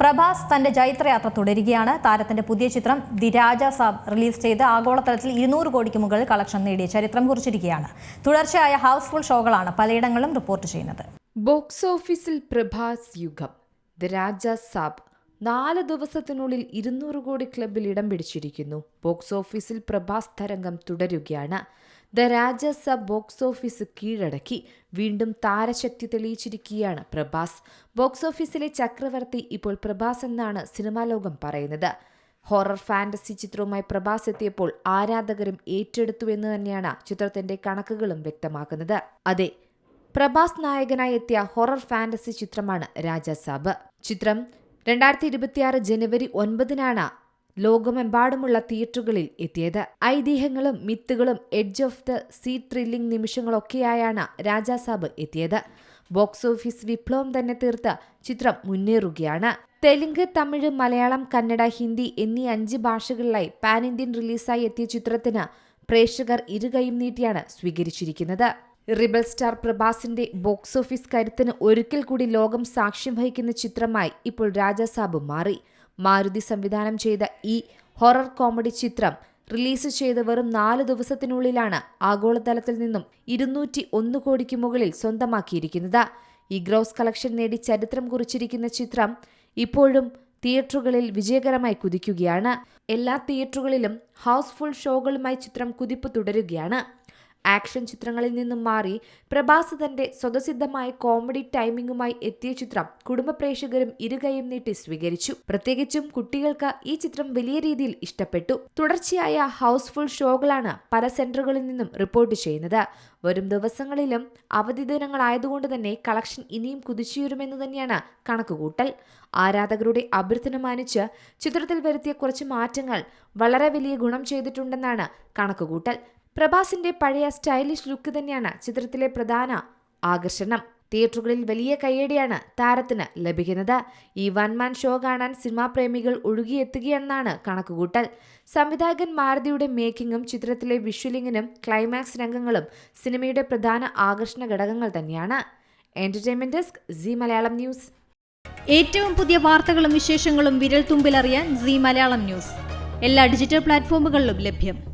പ്രഭാസ് തന്റെ ജൈത്രയാത്ര തുടരുകയാണ്. താരത്തിന്റെ പുതിയ ചിത്രം ദി രാജ സാബ് റിലീസ് ചെയ്ത് ആഗോളതലത്തിൽ ഇരുന്നൂറ് കോടിക്ക് മുകളിൽ കളക്ഷൻ നേടിയ ചരിത്രം കുറിച്ചിരിക്കുകയാണ്. തുടർച്ചയായ ഹൗസ്ഫുൾ ഷോകളാണ് പലയിടങ്ങളിലും റിപ്പോർട്ട് ചെയ്യുന്നത്. ബോക്സ് ഓഫീസിൽ പ്രഭാസ് യുഗം. ദി രാജ സാബ് നാല് ദിവസത്തിനുള്ളിൽ ഇരുന്നൂറ് കോടി ക്ലബിൽ ഇടം പിടിച്ചിരിക്കുന്നു. ബോക്സ് ഓഫീസിൽ പ്രഭാസ് തരംഗം തുടരുകയാണ്. ദ രാജസ ബോക്സ് ഓഫീസ് കീഴടക്കി. വീണ്ടും താരശക്തി തെളിയിച്ചിരിക്കുകയാണ് പ്രഭാസ്. ബോക്സ് ഓഫീസിലെ ചക്രവർത്തി ഇപ്പോൾ പ്രഭാസ് എന്നാണ് സിനിമാ ലോകം പറയുന്നത്. ഹൊറർ ഫാന്റസി ചിത്രവുമായി പ്രഭാസ് എത്തിയപ്പോൾ ആരാധകരും ഏറ്റെടുത്തു എന്ന് തന്നെയാണ് ചിത്രത്തിന്റെ കണക്കുകളും വ്യക്തമാക്കുന്നത്. അതെ പ്രഭാസ് നായകനായി എത്തിയ ഹൊറർ ഫാന്റസി ചിത്രമാണ് രാജാസാബ്. ചിത്രം രണ്ടായിരത്തി ഇരുപത്തിയാറ് ജനുവരി ഒൻപതിനാണ് ലോകമെമ്പാടുമുള്ള തിയേറ്ററുകളിൽ എത്തിയത്. ഐതിഹ്യങ്ങളും മിത്തുകളും edge of the seat thrilling നിമിഷങ്ങളൊക്കെയായാണ് Rajasaab എത്തിയത്. ബോക്സ് ഓഫീസ് വിപ്ലവം തന്നെ തീർത്ത് ചിത്രം മുന്നേറുകയാണ്. തെലുങ്ക് തമിഴ് മലയാളം കന്നഡ ഹിന്ദി എന്നീ അഞ്ച് ഭാഷകളിലായി പാൻ ഇന്ത്യൻ റിലീസായി എത്തിയ ചിത്രത്തിന് പ്രേക്ഷകർ ഇരുകൈയും നീട്ടിയാണ് സ്വീകരിച്ചിരിക്കുന്നത്. റിബൽ സ്റ്റാർ പ്രഭാസിന്റെ ബോക്സ് ഓഫീസ് കരുത്തിന് ഒരിക്കൽ കൂടി ലോകം സാക്ഷ്യം വഹിക്കുന്ന ചിത്രമായി ഇപ്പോൾ രാജാസാബ് മാറി. മാരുതി സംവിധാനം ചെയ്ത ഈ ഹൊറർ കോമഡി ചിത്രം റിലീസ് ചെയ്ത് വെറും നാല് ദിവസത്തിനുള്ളിലാണ് ആഗോളതലത്തിൽ നിന്നും ഇരുന്നൂറ്റി ഒന്ന് കോടിക്ക് മുകളിൽ സ്വന്തമാക്കിയിരിക്കുന്നത്. ഈ ഗ്രോസ് കളക്ഷൻ നേടി ചരിത്രം കുറിച്ചിരിക്കുന്ന ചിത്രം ഇപ്പോഴും തിയേറ്ററുകളിൽ വിജയകരമായി കുതിക്കുകയാണ്. എല്ലാ തിയേറ്ററുകളിലും ഹൗസ്ഫുൾ ഷോകളുമായി ചിത്രം കുതിപ്പ് തുടരുകയാണ്. ആക്ഷൻ ചിത്രങ്ങളിൽ നിന്നും മാറി പ്രഭാസ് തന്റെ സ്വതസിദ്ധമായ കോമഡി ടൈമിംഗുമായി എത്തിയ ചിത്രം കുടുംബ പ്രേക്ഷകരും ഇരുകൈയും നീട്ടി സ്വീകരിച്ചു. പ്രത്യേകിച്ചും കുട്ടികൾക്ക് ഈ ചിത്രം വലിയ രീതിയിൽ ഇഷ്ടപ്പെട്ടു. തുടർച്ചയായ ഹൗസ്ഫുൾ ഷോകളാണ് പല സെന്ററുകളിൽ നിന്നും റിപ്പോർട്ട് ചെയ്യുന്നത്. വരും ദിവസങ്ങളിലും അവധി ദിനങ്ങളായതുകൊണ്ട് തന്നെ കളക്ഷൻ ഇനിയും കുതിച്ചുയരുമെന്ന് തന്നെയാണ് കണക്കുകൂട്ടൽ. ആരാധകരുടെ അഭ്യർത്ഥന മാനിച്ച് ചിത്രത്തിൽ വരുത്തിയ കുറച്ച് മാറ്റങ്ങൾ വളരെ വലിയ ഗുണം ചെയ്തിട്ടുണ്ടെന്നാണ് കണക്കുകൂട്ടൽ. പ്രഭാസിന്റെ പഴയ സ്റ്റൈലിഷ് ലുക്ക് തന്നെയാണ് ചിത്രത്തിലെ പ്രധാന ആകർഷണം. തിയേറ്ററുകളിൽ വലിയ കയ്യടിയാണ് താരത്തിന് ലഭിക്കുന്നത്. ഈ വൺമാൻ ഷോ കാണാൻ സിനിമാ പ്രേമികൾ ഒഴുകിയെത്തുകയെന്നാണ് കണക്കുകൂട്ടൽ. സംവിധായകൻ മാരുതിയുടെ മേക്കിംഗും ചിത്രത്തിലെ വിഷ്വലിങ്ങിനും ക്ലൈമാക്സ് രംഗങ്ങളും സിനിമയുടെ പ്രധാന ആകർഷണ ഘടകങ്ങൾ തന്നെയാണ്. Entertainment desk Zee Malayalam news. ഏറ്റവും പുതിയ വാർത്തകളും വിശേഷങ്ങളും വിരൽ തുമ്പിലറിയാൻ സി മലയാളം ന്യൂസ്. എല്ലാ ഡിജിറ്റൽ പ്ലാറ്റ്ഫോമുകളിലും ലഭ്യം.